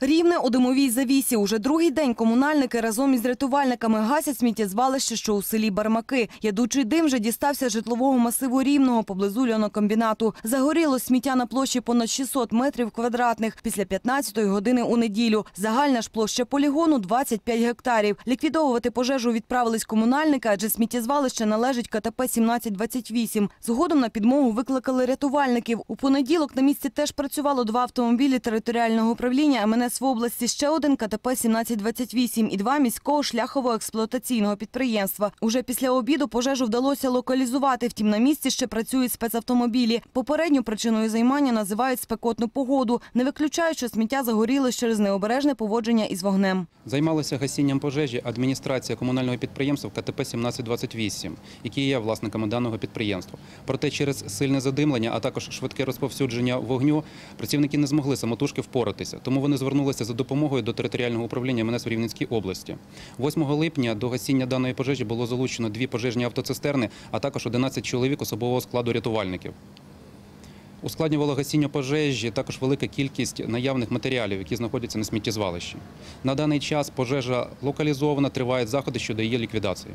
Рівне у димовій завісі. Уже другий день комунальники разом із рятувальниками гасять сміттєзвалище, що у селі Бармаки. Ядучий дим вже дістався житлового масиву Рівного поблизу льонокомбінату. Загоріло сміття на площі понад 600 метрів квадратних після 15-ї години у неділю. Загальна ж площа полігону – 25 гектарів. Ліквідовувати пожежу відправились комунальники, адже сміттєзвалище належить КТП 1728. Згодом на підмогу викликали рятувальників. У понеділок на місці теж працювало два автомобілі територіального управління МНС в області, ще один КТП 1728 і два міського шляхово-експлуатаційного підприємства. Уже після обіду пожежу вдалося локалізувати, втім на місці ще працюють спецавтомобілі. Попередню причиною займання називають спекотну погоду, не виключають, що сміття загорілось через необережне поводження із вогнем. Займалася гасінням пожежі адміністрація комунального підприємства КТП 1728, які є власниками даного підприємства. Проте через сильне задимлення, а також швидке розповсюдження вогню, працівники не змогли самотужки впоратися. Тому вони звернулися за допомогою до територіального управління МНС в Рівненській області. 8 липня до гасіння даної пожежі було залучено дві пожежні автоцистерни, а також 11 чоловік особового складу рятувальників. Ускладнювало гасіння пожежі також велика кількість наявних матеріалів, які знаходяться на сміттєзвалищі. На даний час пожежа локалізована, тривають заходи щодо її ліквідації.